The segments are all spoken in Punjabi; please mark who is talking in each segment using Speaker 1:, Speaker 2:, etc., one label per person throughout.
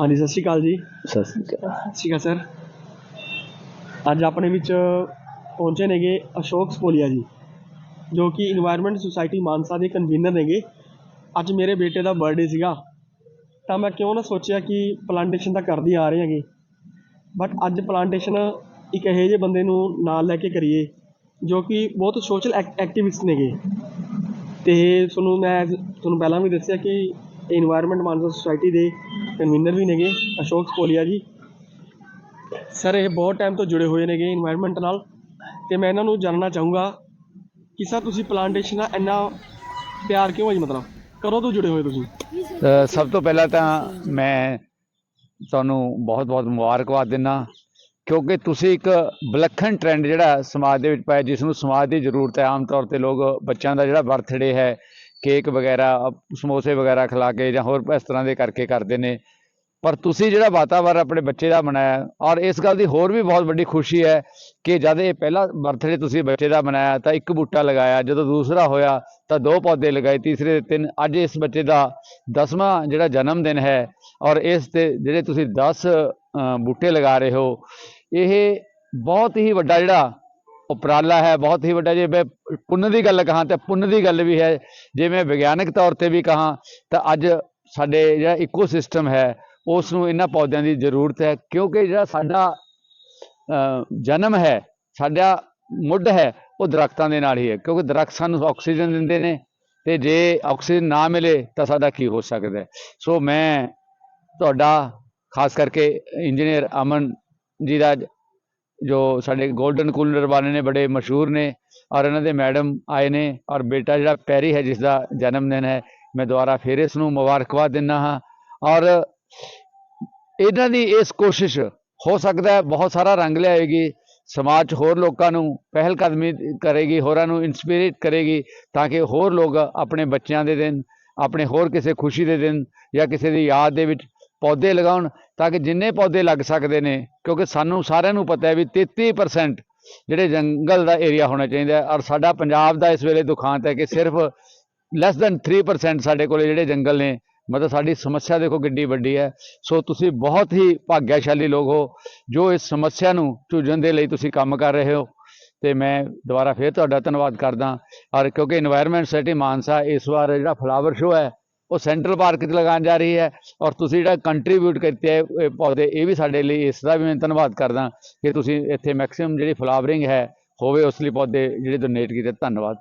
Speaker 1: ਹਾਂਜੀ ਸਤਿ ਸ਼੍ਰੀ ਅਕਾਲ ਜੀ।
Speaker 2: ਸਤਿ ਸ੍ਰੀ ਅਕਾਲ।
Speaker 1: ਸਤਿ ਸ਼੍ਰੀ ਅਕਾਲ ਸਰ। ਅੱਜ ਆਪਣੇ ਵਿੱਚ ਪਹੁੰਚੇ ਨੇਗੇ ਅਸ਼ੋਕ ਸਪੋਲੀਆ ਜੀ ਜੋ ਕਿ ਇਨਵਾਇਰਨਮੈਂਟ ਸੁਸਾਇਟੀ ਮਾਨਸਾ ਦੇ ਕਨਵੀਨਰ ਨੇਗੇ। ਅੱਜ ਮੇਰੇ ਬੇਟੇ ਦਾ ਬਰਥਡੇ ਸੀਗਾ ਤਾਂ ਮੈਂ ਕਿਉਂ ਨਾ ਸੋਚਿਆ ਕਿ ਪਲਾਂਟੇਸ਼ਨ ਤਾਂ ਕਰਦੇ ਆ ਰਹੇ ਹੈਗੇ। ਬਟ ਅੱਜ ਪਲਾਂਟੇਸ਼ਨ ਇੱਕ ਇਹੋ ਜਿਹੇ ਬੰਦੇ ਨੂੰ ਨਾਲ ਲੈ ਕੇ ਕਰੀਏ ਜੋ ਕਿ ਬਹੁਤ ਸੋਸ਼ਲ ਐਕਟਿਵਿਸਟ ਨੇਗੇ। ਤੇ ਤੁਹਾਨੂੰ ਮੈਂ ਤੁਹਾਨੂੰ ਪਹਿਲਾਂ ਵੀ ਦੱਸਿਆ ਕਿ ਇਨਵਾਇਰਨਮੈਂਟ ਮਾਨਸਾ ਸੁਸਾਇਟੀ ਦੇ ਕਨਵੀਨਰ ਵੀ ਨੇਗੇ, ਅਸ਼ੋਕ ਸਪੋਲੀਆ ਜੀ। ਸਰ ਇਹ ਬਹੁਤ ਟਾਈਮ ਤੋਂ ਜੁੜੇ ਹੋਏ ਨੇਗੇ ਇਨਵਾਇਰਨਮੈਂਟ ਨਾਲ। ਤੇ ਮੈਂ ਇਹਨਾਂ ਨੂੰ ਜਾਣਨਾ ਚਾਹੂੰਗਾ ਕਿ ਸਰ ਤੁਸੀਂ ਪਲਾਂਟੇਸ਼ਨ ਨਾਲ ਇੰਨਾ ਪਿਆਰ ਕਿਉਂ ਹੈ ਜੀ, ਮਤਲਬ? ਕਦੋਂ ਤੋਂ ਜੁੜੇ ਹੋਏ ਤੁਸੀਂ?
Speaker 2: ਸਭ ਤੋਂ ਪਹਿਲਾਂ ਤਾਂ ਮੈਂ ਤੁਹਾਨੂੰ ਬਹੁਤ-ਬਹੁਤ ਮੁਬਾਰਕਬਾਦ ਦਿੰਦਾ, ਕਿਉਂਕਿ ਤੁਸੀਂ ਇੱਕ ਵਿਲੱਖਣ ਟ੍ਰੈਂਡ ਜਿਹੜਾ ਸਮਾਜ ਦੇ ਵਿੱਚ ਪਾਇਆ, ਜਿਸ ਨੂੰ ਸਮਾਜ ਦੀ ਜ਼ਰੂਰਤ ਹੈ। ਆਮ ਤੌਰ ਤੇ ਲੋਕ ਬੱਚਿਆਂ ਦਾ ਜਿਹੜਾ ਬਰਥਡੇ ਹੈ ਕੇਕ ਵਗੈਰਾ, ਸਮੋਸੇ ਵਗੈਰਾ ਖਿਲਾ ਕੇ ਜਾਂ ਹੋਰ ਇਸ ਤਰ੍ਹਾਂ ਦੇ ਕਰਕੇ ਕਰਦੇ ਨੇ। ਪਰ ਤੁਸੀਂ ਜਿਹੜਾ ਵਾਤਾਵਰਨ ਆਪਣੇ ਬੱਚੇ ਦਾ ਬਣਾਇਆ ਔਰ ਇਸ ਗੱਲ ਦੀ ਹੋਰ ਵੀ ਬਹੁਤ ਵੱਡੀ ਖੁਸ਼ੀ ਹੈ ਕਿ ਜਦ ਇਹ ਪਹਿਲਾ ਬਰਥਡੇ ਤੁਸੀਂ ਬੱਚੇ ਦਾ ਮਨਾਇਆ, ਤਾਂ ਇੱਕ ਬੂਟਾ ਲਗਾਇਆ, ਜਦੋਂ ਦੂਸਰਾ ਹੋਇਆ, ਤਾਂ ਦੋ ਪੌਦੇ ਲਗਾਏ, ਤੀਸਰੇ ਤਿੰਨ। ਅੱਜ ਇਸ ਬੱਚੇ ਦਾ 10ਵਾਂ ਜਿਹੜਾ ਜਨਮ ਦਿਨ ਹੈ, ਔਰ ਇਸ ਤੇ ਜਿਹੜੇ ਤੁਸੀਂ 10 ਬੂਟੇ ਲਗਾ ਰਹੇ ਹੋ, ਇਹ ਬਹੁਤ ਹੀ ਵੱਡਾ ਜਿਹੜਾ ਉਪਰਾਲਾ ਹੈ, ਬਹੁਤ ਹੀ ਵੱਡਾ ਜੇ ਮੈਂ ਪੁੰਨ ਦੀ ਗੱਲ ਕਹਾਂ ਤਾਂ ਪੁੰਨ ਦੀ ਗੱਲ ਵੀ ਹੈ। ਜੇ ਮੈਂ ਵਿਗਿਆਨਕ ਤੌਰ ਤੇ ਵੀ ਕਹਾਂ ਤਾਂ ਅੱਜ ਸਾਡੇ ਜਿਹੜਾ ਇਕੋਸਿਸਟਮ ਹੈ ਉਸ ਨੂੰ ਇਹਨਾਂ ਪੌਦਿਆਂ ਦੀ ਜ਼ਰੂਰਤ ਹੈ, ਕਿਉਂਕਿ ਜਿਹੜਾ ਸਾਡਾ ਜਨਮ ਹੈ, ਸਾਡਾ ਮੁੱਢ ਹੈ, ਉਹ ਦਰਖਤਾਂ ਦੇ ਨਾਲ ਹੀ ਹੈ, ਕਿਉਂਕਿ ਦਰਖਤ ਸਾਨੂੰ ਆਕਸੀਜਨ ਦਿੰਦੇ ਨੇ ਤੇ ਜੇ ਆਕਸੀਜਨ ਨਾ ਮਿਲੇ ਤਾਂ ਸਾਡਾ ਕੀ ਹੋ ਸਕਦਾ ਸੋ ਮੈਂ ਤੁਹਾਡਾ, ਖਾਸ ਕਰਕੇ ਇੰਜੀਨੀਅਰ ਅਮਨ ਜੀ ਦਾ ਜੋ ਸਾਡੇ 골ਡਨ ਕੂਲਰ ਵਾਲੇ ਨੇ, ਬੜੇ ਮਸ਼ਹੂਰ ਨੇ ਔਰ ਇਹਨਾਂ ਦੇ ਮੈਡਮ ਆਏ ਨੇ ਔਰ ਬੇਟਾ ਜਿਹੜਾ ਪੈਰੀ ਹੈ ਜਿਸ ਦਾ ਜਨਮ ਦਿਨ ਹੈ, ਮੈਂ ਦੁਬਾਰਾ ਫਿਰ ਇਸ ਨੂੰ ਮੁਬਾਰਕਬਾਦ ਦਿੰਦਾ ਹਾਂ ਔਰ ਇਹਨਾਂ ਦੀ ਇਸ ਕੋਸ਼ਿਸ਼ ਹੋ ਸਕਦਾ ਬਹੁਤ ਸਾਰਾ ਰੰਗ ਲਿਆਏਗੀ, ਸਮਾਜ 'ਚ ਹੋਰ ਲੋਕਾਂ ਨੂੰ ਪਹਿਲ ਕਦਮੀ ਕਰੇਗੀ, ਹੋਰਾਂ ਨੂੰ ਇਨਸਪੀਰੇਟ ਕਰੇਗੀ ਤਾਂ ਕਿ ਹੋਰ ਲੋਕ ਆਪਣੇ ਬੱਚਿਆਂ ਦੇ ਦਿਨ, ਆਪਣੇ ਹੋਰ ਕਿਸੇ ਖੁਸ਼ੀ ਦੇ ਦਿਨ ਜਾਂ ਕਿਸੇ ਦੀ ਯਾਦ ਦੇ ਵਿੱਚ ਪੌਦੇ ਲਗਾਉਣ ਤਾਂ ਕਿ ਜਿੰਨੇ ਪੌਦੇ ਲੱਗ ਸਕਦੇ ਨੇ, ਕਿਉਂਕਿ ਸਾਨੂੰ ਸਾਰਿਆਂ ਨੂੰ ਪਤਾ ਹੈ ਵੀ 33% ਜਿਹੜੇ ਜੰਗਲ ਦਾ ਏਰੀਆ ਹੋਣਾ ਚਾਹੀਦਾ ਔਰ ਸਾਡਾ ਪੰਜਾਬ ਦਾ ਇਸ ਵੇਲੇ ਦੁਖਾਂਤ ਹੈ ਕਿ ਸਿਰਫ ਲੈਸ ਦੈਨ 3% ਸਾਡੇ ਕੋਲੇ ਜਿਹੜੇ ਜੰਗਲ ਨੇ, ਮਤਲਬ ਸਾਡੀ ਸਮੱਸਿਆ ਦੇਖੋ ਕਿੰਨੀ ਵੱਡੀ ਹੈ। ਸੋ ਤੁਸੀਂ ਬਹੁਤ ਹੀ ਭਾਗਿਆਸ਼ਾਲੀ ਲੋਕ ਹੋ, ਜੋ ਇਸ ਸਮੱਸਿਆ ਨੂੰ ਚੂਝਣ ਦੇ ਲਈ ਤੁਸੀਂ ਕੰਮ ਕਰ ਰਹੇ ਹੋ। ਤੇ ਮੈਂ ਦੁਬਾਰਾ ਫੇਰ ਤੁਹਾਡਾ ਧੰਨਵਾਦ ਕਰਦਾ ਔਰ ਕਿਉਂਕਿ এনवायरमेंट ਸਿਟੀ ਮਾਨਸਾ ਇਸ ਵਾਰ ਜਿਹੜਾ ਫਲਾਵਰ ਸ਼ੋਅ ਹੈ ਉਹ ਸੈਂਟਰਲ ਪਾਰਕ 'ਚ ਲਗਾਉਣ ਜਾ ਰਹੀ ਹੈ ਔਰ ਤੁਸੀਂ ਜਿਹੜਾ ਕੰਟਰੀਬਿਊਟ ਕੀਤੇ ਹੈ ਇਹ ਪੌਦੇ ਇਹ ਵੀ ਸਾਡੇ ਲਈ ਇਸ ਦਾ ਵੀ ਮੈਂ ਧੰਨਵਾਦ ਕਰਦਾ ਕਿ ਤੁਸੀਂ ਇੱਥੇ ਮੈਕਸਿਮਮ ਜਿਹੜੀ ਫਲਾਵਰਿੰਗ ਹੈ ਹੋਵੇ ਉਸ ਲਈ ਪੌਦੇ ਜਿਹੜੇ ਡੋਨੇਟ ਕੀਤੇ ਧੰਨਵਾਦ।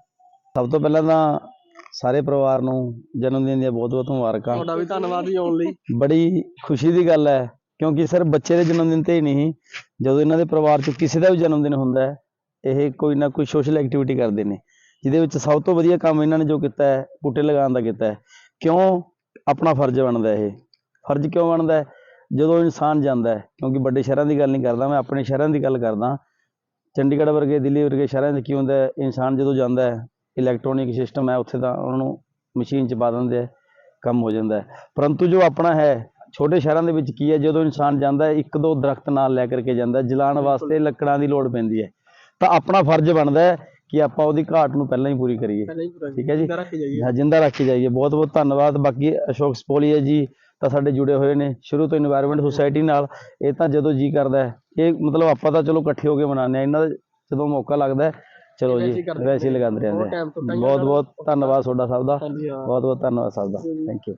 Speaker 3: ਸਭ ਤੋਂ ਪਹਿਲਾਂ ਤਾਂ ਸਾਰੇ ਪਰਿਵਾਰ ਨੂੰ ਜਨਮ ਦਿਨ ਦੀਆਂ ਬਹੁਤ ਬਹੁਤ ਮੁਬਾਰਕਾਂ।
Speaker 1: ਤੁਹਾਡਾ ਵੀ ਧੰਨਵਾਦ ਜੀ ਆਉਣ ਲਈ।
Speaker 3: ਬੜੀ ਖੁਸ਼ੀ ਦੀ ਗੱਲ ਹੈ ਕਿਉਂਕਿ ਸਿਰਫ ਬੱਚੇ ਦੇ ਜਨਮ ਦਿਨ ਤੇ ਹੀ ਨਹੀਂ ਜਦੋਂ ਇਹਨਾਂ ਦੇ ਪਰਿਵਾਰ 'ਚ ਕਿਸੇ ਦਾ ਵੀ ਜਨਮ ਦਿਨ ਹੁੰਦਾ ਹੈ ਇਹ ਕੋਈ ਨਾ ਕੋਈ ਸੋਸ਼ਲ ਐਕਟੀਵਿਟੀ ਕਰਦੇ ਨੇ ਜਿਹਦੇ ਵਿੱਚ ਸਭ ਤੋਂ ਵਧੀਆ ਕੰਮ ਇਹਨਾਂ ਨੇ ਜੋ ਕੀਤਾ ਹੈ ਬੂਟੇ ਲਗਾਉਣ ਦਾ ਕੀਤਾ ਹੈ। ਕਿਉਂ ਆਪਣਾ ਫਰਜ਼ ਬਣਦਾ ਇਹ? ਫਰਜ਼ ਕਿਉਂ ਬਣਦਾ? ਜਦੋਂ ਇਨਸਾਨ ਜਾਂਦਾ ਹੈ ਕਿਉਂਕਿ ਵੱਡੇ ਸ਼ਹਿਰਾਂ ਦੀ ਗੱਲ ਨਹੀਂ ਕਰਦਾ ਮੈਂ ਆਪਣੇ ਸ਼ਹਿਰਾਂ ਦੀ ਗੱਲ ਕਰਦਾ। ਚੰਡੀਗੜ੍ਹ ਵਰਗੇ ਦਿੱਲੀ ਵਰਗੇ ਸ਼ਹਿਰਾਂ 'ਚ ਕੀ ਹੁੰਦਾ ਇਨਸਾਨ ਜਦੋਂ ਜਾਂਦਾ ਹੈ ਇਲੈਕਟ੍ਰੋਨਿਕ ਸਿਸਟਮ ਹੈ ਉੱਥੇ ਤਾਂ ਉਹਨਾਂ ਨੂੰ ਮਸ਼ੀਨ 'ਚ ਪਾ ਦਿੰਦੇ ਆ ਕੰਮ ਹੋ ਜਾਂਦਾ ਪਰੰਤੂ ਜੋ ਆਪਣਾ ਹੈ ਛੋਟੇ ਸ਼ਹਿਰਾਂ ਦੇ ਵਿੱਚ ਕੀ ਹੈ ਜਦੋਂ ਇਨਸਾਨ ਜਾਂਦਾ ਇੱਕ ਦੋ ਦਰਖਤ ਨਾਲ ਲੈ ਕਰਕੇ ਜਾਂਦਾ ਜਲਾਉਣ ਵਾਸਤੇ ਲੱਕੜਾਂ ਦੀ ਲੋੜ ਪੈਂਦੀ ਹੈ। ਤਾਂ ਆਪਣਾ ਫਰਜ਼ ਬਣਦਾ ਹੈ ਕਿ ਆਪਾਂ ਉਹਦੀ ਘਾਟ ਨੂੰ ਪਹਿਲਾਂ ਹੀ ਪੂਰੀ ਕਰੀਏ। ਠੀਕ ਹੈ ਜੀ। ਹਾਂ, ਜਿੰਦਾ ਰੱਖ ਜਾਈਏ। ਬਹੁਤ ਬਹੁਤ ਧੰਨਵਾਦ। ਬਾਕੀ ਅਸ਼ੋਕ ਸਪੋਲੀਆ ਜੀ ਤਾਂ ਸਾਡੇ ਜੁੜੇ ਹੋਏ ਨੇ। ਸ਼ੁਰੂ ਤੋਂ ਇਨਵਾਇਰਨਮੈਂਟ ਸੁਸਾਇਟੀ ਨਾਲ। ਇਹ ਤਾਂ ਜਦੋਂ ਜੀ ਕਰਦਾ ਹੈ। ਇਹ ਮਤਲਬ ਆਪਾਂ ਤਾਂ ਚਲੋ ਇਕੱਠੇ ਹੋ ਕੇ ਮਨਾਉਂਦੇ ਆ ਇਹਨਾਂ ਦਾ ਜਦੋਂ ਮੌਕਾ ਲੱਗਦਾ ਚਲੋ ਜੀ ਵੈਸੇ ਲਗਾਉਂਦੇ ਰਹਿੰਦੇ ਬਹੁਤ ਬਹੁਤ ਧੰਨਵਾਦ ਤੁਹਾਡਾ ਸਭ ਦਾ। ਬਹੁਤ ਬਹੁਤ ਧੰਨਵਾਦ ਸਭ ਦਾ। Thank you